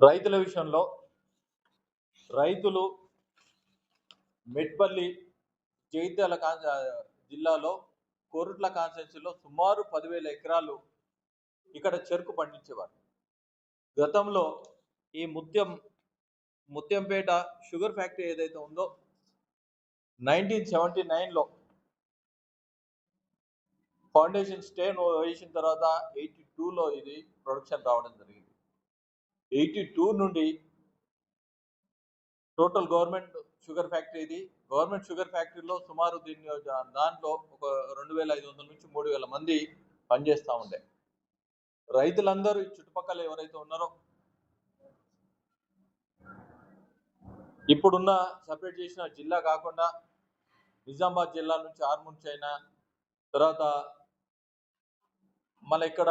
రైతుల విషయంలో రైతులు మెట్పల్లి జగిత్యాల కాన్ జిల్లాలో కోరుట్ల కాన్స్టెన్సీలో సుమారు పదివేల ఎకరాలు ఇక్కడ చెరుకు పండించేవారు. గతంలో ఈ ముత్యం ముత్యంపేట షుగర్ ఫ్యాక్టరీ ఏదైతే ఉందో నైన్టీన్ సెవెంటీ నైన్లో ఫౌండేషన్ స్టే వేసిన తర్వాత ఎయిటీ టూలో ఇది ప్రొడక్షన్ రావడం జరిగింది. ఎయిటీ టూ నుండి టోటల్ గవర్నమెంట్ షుగర్ ఫ్యాక్టరీ ఇది. గవర్నమెంట్ షుగర్ ఫ్యాక్టరీలో సుమారు దీని దాంట్లో ఒక రెండు వేల ఐదు వందల నుంచి మూడు వేల మంది పనిచేస్తూ ఉండే. రైతులందరూ ఈ చుట్టుపక్కల ఎవరైతే ఉన్నారో ఇప్పుడున్న సపరేట్ చేసిన జిల్లా కాకుండా నిజామాబాద్ జిల్లా నుంచి ఆర్మూర్ చైనా తర్వాత మన ఇక్కడ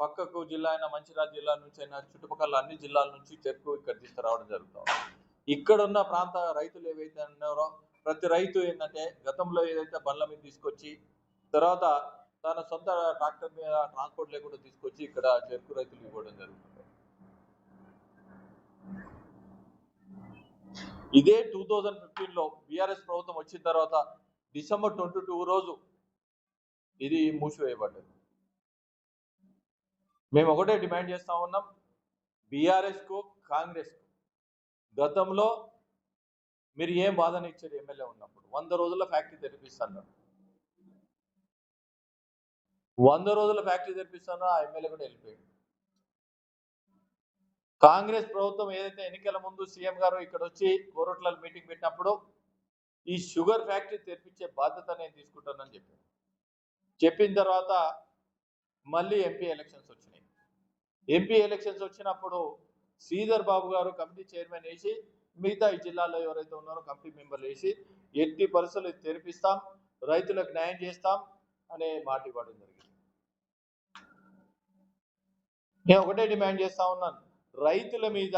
పక్కకు జిల్లా అయిన మంచిర్యాల జిల్లా నుంచి అయినా చుట్టుపక్కల అన్ని జిల్లాల నుంచి చెరుకు ఇక్కడ తీసుకురావడం జరుగుతుంది ఇక్కడ ఉన్న ప్రాంత రైతులు ఏవైతే ఉన్నారో ప్రతి రైతు ఏంటంటే గతంలో ఏదైతే బండ్ల మీద తీసుకొచ్చి తర్వాత తన సొంత ట్రాక్టర్ మీద ట్రాన్స్పోర్ట్ లేకుండా తీసుకొచ్చి ఇక్కడ చెరుకు రైతులు ఇవ్వడం జరుగుతుంది. ఇదే టూ థౌజండ్ ఫిఫ్టీన్లో బీఆర్ఎస్ ప్రభుత్వం వచ్చిన తర్వాత డిసెంబర్ ట్వంటీ టూ రోజు ఇది మూసివేయబడ్డది. మేము ఒకటే డిమాండ్ చేస్తా ఉన్నాం బీఆర్ఎస్కు కాంగ్రెస్కు. గతంలో మీరు ఏం బాధన ఇచ్చారు ఎమ్మెల్యే ఉన్నప్పుడు? వంద రోజుల ఫ్యాక్టరీ తెరిపిస్తున్నారు వంద రోజుల ఫ్యాక్టరీ తెరిపిస్తున్నా ఆ ఎమ్మెల్యే కూడా వెళ్ళిపోయాడు. కాంగ్రెస్ ప్రభుత్వం ఏదైతే ఎన్నికల ముందు సీఎం గారు ఇక్కడ వచ్చి కోరట్ల మీటింగ్ పెట్టినప్పుడు ఈ షుగర్ ఫ్యాక్టరీ తెరిపించే బాధ్యత నేను తీసుకుంటానని చెప్పాను చెప్పిన తర్వాత మళ్ళీ ఎంపీ ఎలక్షన్స్ వచ్చినాయి. ఎంపీ ఎలక్షన్స్ వచ్చినప్పుడు శ్రీధర్ బాబు గారు కమిటీ చైర్మన్ వేసి మిగతా ఈ జిల్లాలో ఎవరైతే ఉన్నారో కమిటీ మెంబర్లు వేసి ఎట్టి పరిస్థితులు తెరిపిస్తాం రైతులకు న్యాయం చేస్తాం అనే మాట ఇవ్వడం జరిగింది. నేను ఒకటే డిమాండ్ చేస్తా ఉన్నాను. రైతుల మీద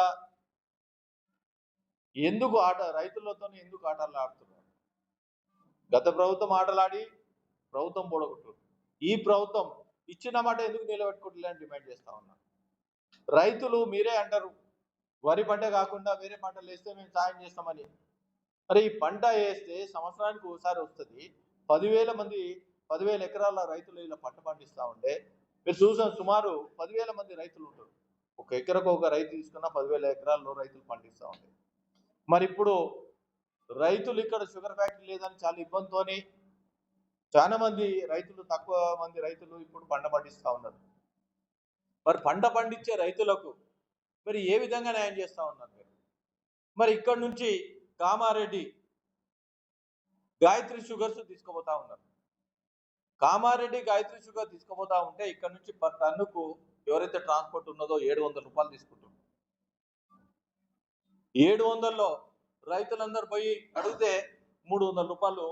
ఎందుకు ఆట రైతులతో ఎందుకు ఆటలు ఆడుతున్నారు? గత ప్రభుత్వం ఆటలాడి ప్రభుత్వం పొడగొట్టు ఈ ప్రభుత్వం ఇచ్చిన మాట ఎందుకు నిలబెట్టుకోవట్లేదని డిమాండ్ చేస్తా ఉన్నాను రైతులు మీరే అంటారు వరి పంట కాకుండా వేరే పంటలు వేస్తే మేము సాయం చేస్తామని. మరి ఈ పంట వేస్తే సంవత్సరానికి ఒకసారి వస్తుంది. పదివేల మంది పదివేల ఎకరాల రైతులు ఇలా పంట పండిస్తూ ఉండే మీరు చూసాం సుమారు పదివేల మంది రైతులు ఉంటారు. ఒక ఎకరకు ఒక రైతు తీసుకున్న పదివేల ఎకరాల్లో రైతులు పండిస్తూ ఉండే మరి ఇప్పుడు రైతులు ఇక్కడ షుగర్ ఫ్యాక్టరీ లేదని చాలా ఇబ్బందితోని చాలా మంది రైతులు తక్కువ మంది రైతులు ఇప్పుడు పంట పండిస్తూ ఉన్నారు. మరి పంట పండించే రైతులకు మరి ఏ విధంగా న్యాయం చేస్తూ ఉన్నారు మీరు? మరి ఇక్కడ నుంచి కామారెడ్డి గాయత్రి షుగర్స్ తీసుకుపోతా ఉన్నారు. కామారెడ్డి గాయత్రి షుగర్ తీసుకుపోతా ఉంటే ఇక్కడ నుంచి పర్ టన్నుకు ఎవరైతే ట్రాన్స్పోర్ట్ ఉన్నదో ఏడు వందల రూపాయలు తీసుకుంటున్నారు. ఏడు వందల్లో రైతులందరూ పోయి అడిగితే మూడు వందల రూపాయలు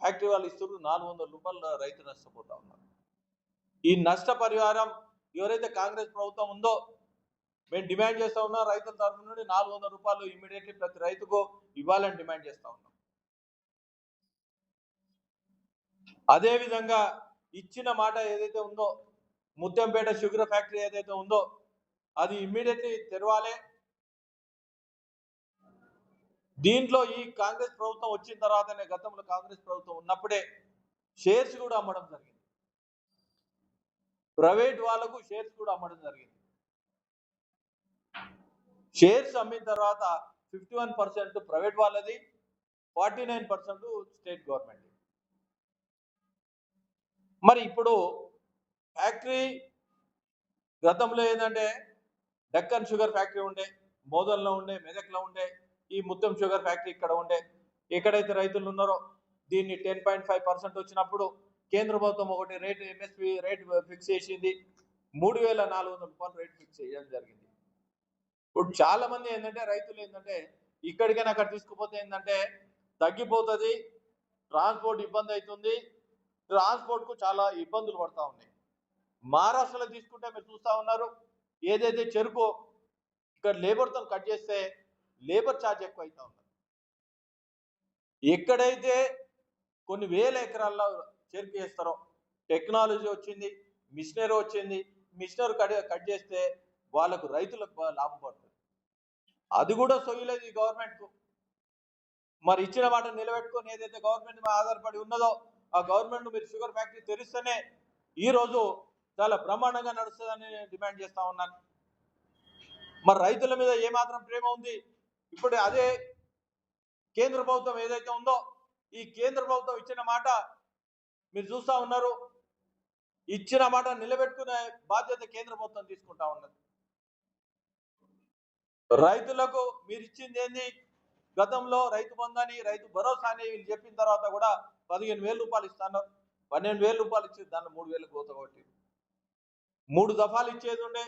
ఫ్యాక్టరీ వాళ్ళు ఇస్తున్నారు నాలుగు వందల రూపాయలు రైతు నష్టపోతా ఉన్నారు. ఈ నష్ట పరిహారం ఎవరైతే కాంగ్రెస్ ప్రభుత్వం ఉందో మేము డిమాండ్ చేస్తా ఉన్నాం రైతుల తరఫు నుండి నాలుగు వందల రూపాయలు ఇమీడియట్లీ ప్రతి రైతుకు ఇవ్వాలని డిమాండ్ చేస్తూ ఉన్నాం. అదేవిధంగా ఇచ్చిన మాట ఏదైతే ఉందో ముత్యంపేట షుగర్ ఫ్యాక్టరీ ఏదైతే ఉందో అది ఇమ్మీడియట్లీ తెరవాలి. దీంట్లో ఈ కాంగ్రెస్ ప్రభుత్వం వచ్చిన తర్వాతనే గతంలో కాంగ్రెస్ ప్రభుత్వం ఉన్నప్పుడే షేర్స్ కూడా అమ్మడం జరిగింది. ప్రైవేట్ వాళ్ళకు షేర్స్ కూడా అమ్మడం జరిగింది. షేర్స్ అమ్మిన తర్వాత ఫిఫ్టీ వన్ పర్సెంట్ ప్రైవేట్ వాళ్ళది forty nine percent state government. మరి ఇప్పుడు ఫ్యాక్టరీ గతంలో ఏంటంటే డక్కన్ షుగర్ ఫ్యాక్టరీ ఉండే మోదల్లో ఉండే మెదక్లో ఉండే ఈ ముత్తం షుగర్ ఫ్యాక్టరీ ఇక్కడ ఉండే ఎక్కడైతే రైతులు ఉన్నారో దీన్ని టెన్ పాయింట్ ఫైవ్ పర్సెంట్ వచ్చినప్పుడు కేంద్ర ప్రభుత్వం ఒకటి రేట్ ఎంఎస్పి రేట్ ఫిక్స్ చేసింది. మూడు వేల నాలుగు వందల రూపాయలు రేట్ ఫిక్స్ చేయడం జరిగింది. ఇప్పుడు చాలా మంది ఏంటంటే రైతులు ఏంటంటే ఇక్కడికైనా అక్కడ తీసుకుపోతే ఏంటంటే తగ్గిపోతుంది ట్రాన్స్పోర్ట్ ఇబ్బంది అవుతుంది. ట్రాన్స్పోర్ట్కు చాలా ఇబ్బందులు పడతా ఉన్నాయి. మహారాష్ట్రలో తీసుకుంటే మీరు చూస్తా ఉన్నారు ఏదైతే చెరుకు ఇక్కడ లేబర్తో కట్ చేస్తే లేబర్ ఛార్జ్ ఎక్కువ అవుతా ఎక్కడైతే కొన్ని వేల ఎకరాల్లో చెరుకు వేస్తారో టెక్నాలజీ వచ్చింది మిషనరీ వచ్చింది మిషనరీ కట్ కట్ చేస్తే వాళ్ళకు రైతులకు లాభం పడుతుంది. అది కూడా సొయ్యలేదు ఈ గవర్నమెంట్కు. మరి ఇచ్చిన మాట నిలబెట్టుకొని ఏదైతే గవర్నమెంట్ మీద ఆధారపడి ఉన్నదో ఆ గవర్నమెంట్ మీరు షుగర్ ఫ్యాక్టరీ తెరిస్తేనే ఈ రోజు చాలా బ్రహ్మాండంగా నడుస్తుందని డిమాండ్ చేస్తా ఉన్నాను. మరి రైతుల మీద ఏమాత్రం ప్రేమ ఉంది? ఇప్పుడు అదే కేంద్ర ప్రభుత్వం ఏదైతే ఉందో ఈ కేంద్ర ప్రభుత్వం ఇచ్చిన మాట మీరు చూస్తా ఉన్నారు. ఇచ్చిన మాట నిలబెట్టుకునే బాధ్యత కేంద్ర ప్రభుత్వం తీసుకుంటా ఉన్నది. రైతులకు మీరు ఇచ్చింది ఏంది? గతంలో రైతు బంధాన్ని రైతు భరోసా అని వీళ్ళు చెప్పిన తర్వాత కూడా పదిహేను వేల రూపాయలు ఇస్తున్నారు పన్నెండు వేల రూపాయలు ఇచ్చి దాన్ని మూడు వేలు కోత కొట్టి. మూడు దఫాలు ఇచ్చేది ఉండే.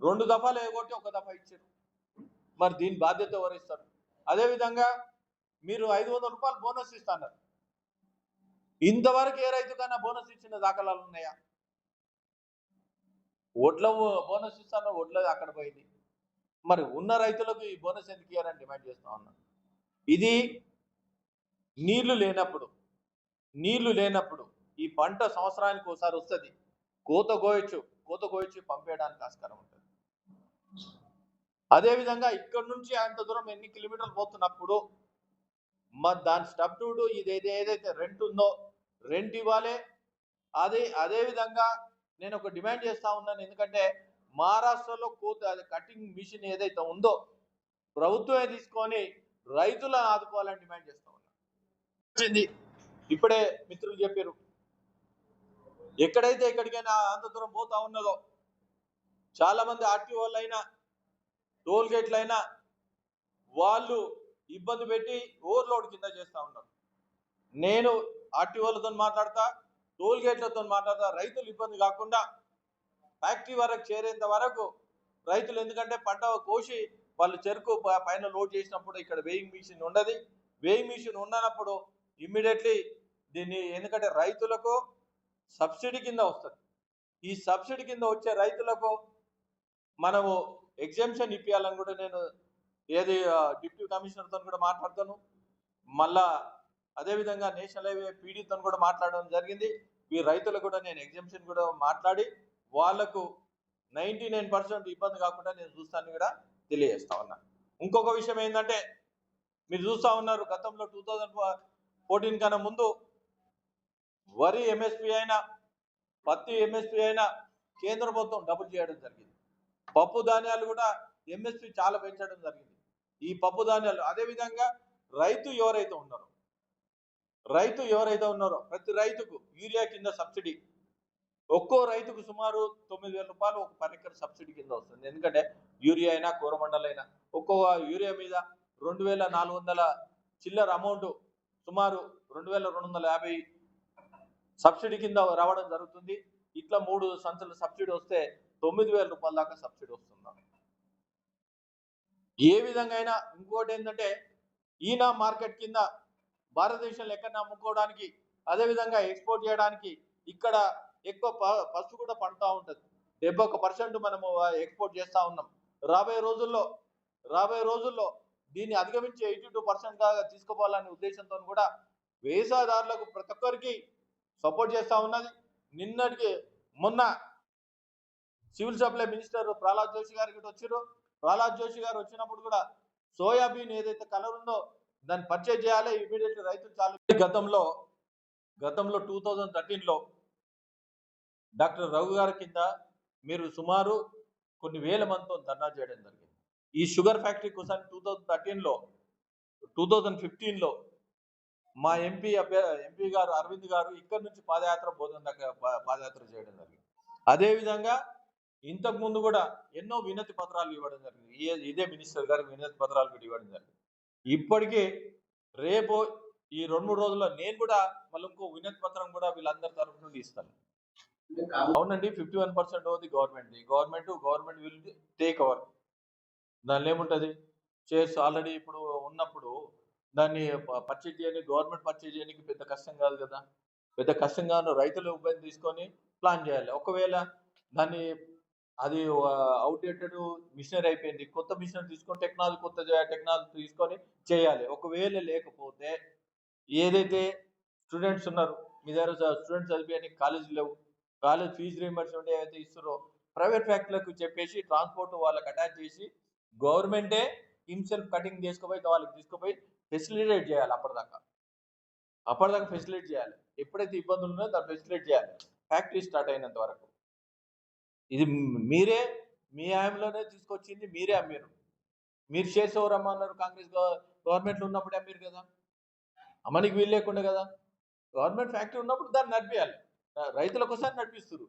రెండు దఫాలు ఎగొట్టి ఒక దఫా ఇచ్చారు. మరి దీని బాధ్యత ఎవరిస్తారు అదేవిధంగా మీరు ఐదు వందల రూపాయలు బోనస్ ఇస్తున్నారు. ఇంతవరకు ఏ రైతుకైనా బోనస్ ఇచ్చిన దాఖలాలు ఉన్నాయా? ఓట్ల బోనస్ ఇస్తాను ఓట్ల అక్కడ పోయింది. మరి ఉన్న రైతులకు ఈ బోనస్ ఎందుకు ఇవ్వాలని డిమాండ్ చేస్తా ఉన్నాను ఇది నీళ్ళు లేనప్పుడు నీళ్ళు లేనప్పుడు ఈ పంట సంవత్సరానికి ఒకసారి వస్తుంది. కోత కోయచ్చు కోత కోయచ్చు పంపేయడానికి ఆస్కారం ఉంటుంది. అదేవిధంగా ఇక్కడ నుంచి అంత దూరం ఎన్ని కిలోమీటర్లు పోతున్నప్పుడు మరి దాని స్టబ్డ్యూడ్ ఇది ఏదైతే రెంట్ ఉందో రెంట్ ఇవ్వాలి. అదే అదే విధంగా నేను ఒక డిమాండ్ చేస్తా ఉన్నాను. ఎందుకంటే మహారాష్ట్రలో కోత అది కటింగ్ మిషన్ ఏదైతే ఉందో ప్రభుత్వమే తీసుకొని రైతులను ఆదుకోవాలని డిమాండ్ చేస్తా ఉన్నాను ఇప్పుడే మిత్రులు చెప్పారు ఎక్కడైతే ఎక్కడికైనా అంత దూరం పోతా ఉన్నదో చాలా మంది ఆర్టీఓలు అయినా టోల్ గేట్లు అయినా వాళ్ళు ఇబ్బంది పెట్టి ఓవర్లోడ్ కింద చేస్తూ ఉన్నారు. నేను ఆర్టీఓలతో మాట్లాడతా టోల్ గేట్లతో మాట్లాడతా రైతులు ఇబ్బంది కాకుండా ఫ్యాక్టరీ వరకు చేరేంత వరకు రైతులు ఎందుకంటే పంట కోసి వాళ్ళు చెరుకు ప- పైన లోడ్ చేసినప్పుడు ఇక్కడ వేయింగ్ మిషన్ ఉండదు. వేయింగ్ మిషన్ ఉండనప్పుడు ఇమ్మీడియట్లీ దీన్ని ఎందుకంటే రైతులకు సబ్సిడీ కింద వస్తుంది. ఈ సబ్సిడీ కింద వచ్చే రైతులకు మనము ఎగ్జామ్షన్ ఇప్పించాలని కూడా నేను ఏది డిప్యూటీ కమిషనర్తో కూడా మాట్లాడతాను. మళ్ళా అదేవిధంగా నేషనల్ హైవే పీడీతో కూడా మాట్లాడడం జరిగింది. ఈ రైతులకు కూడా నేను ఎగ్జామ్షన్ కూడా మాట్లాడి వాళ్ళకు నైంటీ నైన్ పర్సెంట్ ఇబ్బంది కాకుండా నేను చూస్తాను కూడా తెలియజేస్తా ఉన్నా. ఇంకొక విషయం ఏంటంటే మీరు చూస్తా ఉన్నారు గతంలో టూ థౌజండ్ ఫోర్టీన్ కన్నా ముందు వరి ఎంఎస్పి అయినా పత్తి ఎంఎస్పి అయినా కేంద్ర ప్రభుత్వం డబుల్ చేయడం జరిగింది. పప్పు ధాన్యాలు కూడా ఎంఎస్పి చాలా పెంచడం జరిగింది. ఈ పప్పు ధాన్యాలు అదే విధంగా రైతు ఎవరైతే ఉన్నారో రైతు ఎవరైతే ఉన్నారో ప్రతి రైతుకు యూరియా కింద సబ్సిడీ ఒక్కో రైతుకు సుమారు తొమ్మిది వేల రూపాయలు ఒక పరికర సబ్సిడీ కింద వస్తుంది. ఎందుకంటే యూరియా అయినా కూరమండలు అయినా ఒక్కో యూరియా మీద రెండు వేల నాలుగు వందల చిల్లర అమౌంట్ సుమారు రెండు వేల రెండు వందల యాభై సబ్సిడీ కింద రావడం జరుగుతుంది. ఇట్లా మూడు సంచుల సబ్సిడీ వస్తే తొమ్మిది వేల రూపాయల దాకా సబ్సిడీ వస్తుంది? ఏ విధంగా అయినా ఇంకోటి ఏంటంటే ఈయన మార్కెట్ కింద భారతదేశంలో ఎక్కడ అమ్ముకోవడానికి అదే విధంగా ఎక్స్పోర్ట్ చేయడానికి ఇక్కడ ఎక్కువ ప- కూడా పండుతూ ఉంటుంది. డెబ్బై ఒక పర్సెంట్ మనము ఎక్స్పోర్ట్ చేస్తూ ఉన్నాం. రాబోయే రోజుల్లో రాబోయే రోజుల్లో దీన్ని అధిగమించి ఎయిటీ టూ పర్సెంట్గా తీసుకుపోవాలనే ఉద్దేశంతో కూడా వ్యవసాయదారులకు ప్రతి ఒక్కరికి సపోర్ట్ చేస్తూ ఉన్నది. నిన్నటికి మొన్న civil supply minister Pralhad Joshi garu ఇటు వచ్చారు ప్రహ్లాద్ జోషి గారు వచ్చినప్పుడు కూడా సోయాబీన్ ఏదైతే కలర్ ఉందో దాన్ని పర్చేజ్ చేయాలి ఇమీడియట్ రైతులు చాలా. గతంలో గతంలో టూ థౌజండ్ థర్టీన్లో డాక్టర్ రఘు గారి కింద మీరు సుమారు కొన్ని వేల మందితో ధర్నా చేయడం జరిగింది. ఈ షుగర్ ఫ్యాక్టరీ కోసం టూ థౌజండ్ థర్టీన్లో టూ థౌజండ్ ఫిఫ్టీన్లో మా ఎంపీ ఎంపీ గారు అరవింద్ గారు ఇక్కడ నుంచి పాదయాత్ర బోధన పాదయాత్ర చేయడం జరిగింది. అదేవిధంగా ఇంతకు ముందు కూడా ఎన్నో వినతి పత్రాలు ఇవ్వడం జరిగింది. ఇదే మినిస్టర్ గారు వినతి పత్రాలు కూడా ఇవ్వడం జరిగింది. ఇప్పటికే రేపు ఈ రెండు మూడు రోజుల్లో నేను కూడా మళ్ళీ ఇంకో వినతి పత్రం కూడా వీళ్ళందరి తరఫు నుండి ఇస్తాను. అవునండి ఫిఫ్టీ వన్ పర్సెంట్ అవుతుంది government. Government government will take over దానిలో ఏముంటది? షేర్స్ ఆల్రెడీ ఇప్పుడు ఉన్నప్పుడు దాన్ని పర్చేజ్ చేయని గవర్నమెంట్ పర్చేజ్ చేయడానికి పెద్ద కష్టం కాదు కదా. పెద్ద కష్టంగాను రైతులు ఇబ్బంది తీసుకొని ప్లాన్ చేయాలి. ఒకవేళ దాన్ని అది అవుట్డేటెడ్ మిషనరీ అయిపోయింది. కొత్త మిషనరీ తీసుకొని టెక్నాలజీ కొత్త టెక్నాలజీ తీసుకొని చేయాలి. ఒకవేళ లేకపోతే ఏదైతే స్టూడెంట్స్ ఉన్నారు మీ దగ్గర స్టూడెంట్స్ చదివి కాలేజీ లేవు కాలేజ్ ఫీజు రీఎంబర్స్మెంట్ ఏదైతే ఇస్తారో ప్రైవేట్ ఫ్యాక్టరీలకు చెప్పేసి ట్రాన్స్పోర్ట్ వాళ్ళకి అటాచ్ చేసి గవర్నమెంటే హిమ్సెల్ఫ్ కటింగ్ చేసుకుపోయి వాళ్ళకి తీసుకుపోయి ఫెసిలిటేట్ చేయాలి అప్పటిదాకా. అప్పటిదాకా ఫెసిలిటేట్ చేయాలి. ఎప్పుడైతే ఇబ్బందులు ఉన్నాయో దాన్ని ఫెసిలిటేట్ చేయాలి. ఫ్యాక్టరీ స్టార్ట్ అయినంత వరకు. ఇది మీరే మీ హయాంలోనే తీసుకొచ్చింది మీరే అమ్మారు మీరు చేసేవారు అమ్మన్నారు కాంగ్రెస్ గవర్నమెంట్లో ఉన్నప్పుడే అమ్మారు కదా. అమ్మనికి వీలు లేకుండా కదా. గవర్నమెంట్ ఫ్యాక్టరీ ఉన్నప్పుడు దాన్ని నడిపించాలి రైతుల కోసం నడిపిస్తారు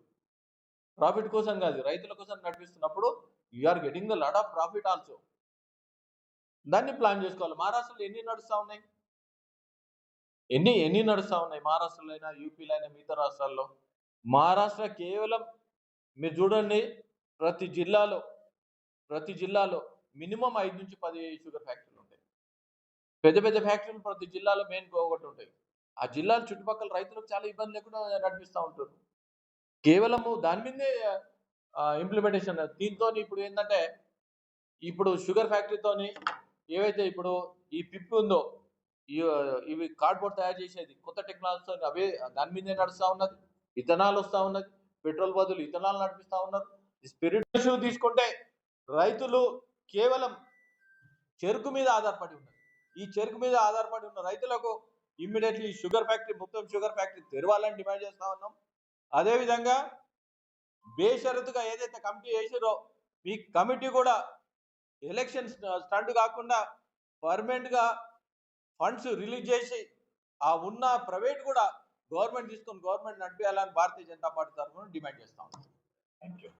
ప్రాఫిట్ కోసం కాదు రైతుల కోసం నడిపిస్తున్నప్పుడు are getting the lot of profit also. దాన్ని ప్లాన్ చేసుకోవాలి. మహారాష్ట్రలో ఎన్ని నడుస్తూ ఉన్నాయి? ఎన్ని ఎన్ని నడుస్తూ ఉన్నాయి మహారాష్ట్రలో అయినా యూపీలో అయినా మిగతా రాష్ట్రాల్లో? మహారాష్ట్ర కేవలం మీరు చూడండి ప్రతి జిల్లాలో ప్రతి జిల్లాలో మినిమం ఐదు నుంచి పది షుగర్ ఫ్యాక్టరీలు ఉంటాయి. పెద్ద పెద్ద ఫ్యాక్టరీలు ప్రతి జిల్లాలో మెయిన్ ఒకటి ఉంటాయి. ఆ జిల్లాల చుట్టుపక్కల రైతులకు చాలా ఇబ్బంది లేకుండా నడిపిస్తూ ఉంటారు. కేవలము దాని మీదే ఇంప్లిమెంటేషన్ దీంతో ఇప్పుడు ఏంటంటే ఇప్పుడు షుగర్ ఫ్యాక్టరీతోని ఏవైతే ఇప్పుడు ఈ పిప్పి ఉందో ఈ ఇవి కార్డ్బోర్డ్ తయారు చేసేది కొత్త టెక్నాలజీతో అవే దాని మీదే నడుస్తూ ఉన్నది. ఇథనాల్ వస్తూ ఉన్నది. పెట్రోల్ బదులు ఇథనాల్ నడిపిస్తూ ఉన్నారు. ఈ స్పిరిట్ ఇష్యూ తీసుకుంటే రైతులు కేవలం చెరుకు మీద ఆధారపడి ఉన్నారు. ఈ చెరుకు మీద ఆధారపడి ఉన్న రైతులకు ఇమ్మీడియట్లీ షుగర్ ఫ్యాక్టరీ మొత్తం షుగర్ ఫ్యాక్టరీ తెరవాలని డిమాండ్ చేస్తూ ఉన్నాం. అదేవిధంగా బేషరతుగా ఏదైతే కమిటీ వేసిరో మీ కమిటీ కూడా ఎలక్షన్ స్టంట్ కాకుండా పర్మనెంట్గా ఫండ్స్ రిలీజ్ చేసి ఆ ఉన్న ప్రైవేట్ కూడా గవర్నమెంట్ తీసుకొని గవర్నమెంట్ నడిపేయాలని భారతీయ జనతా పార్టీ తరఫున డిమాండ్ చేస్తాం థ్యాంక్ యూ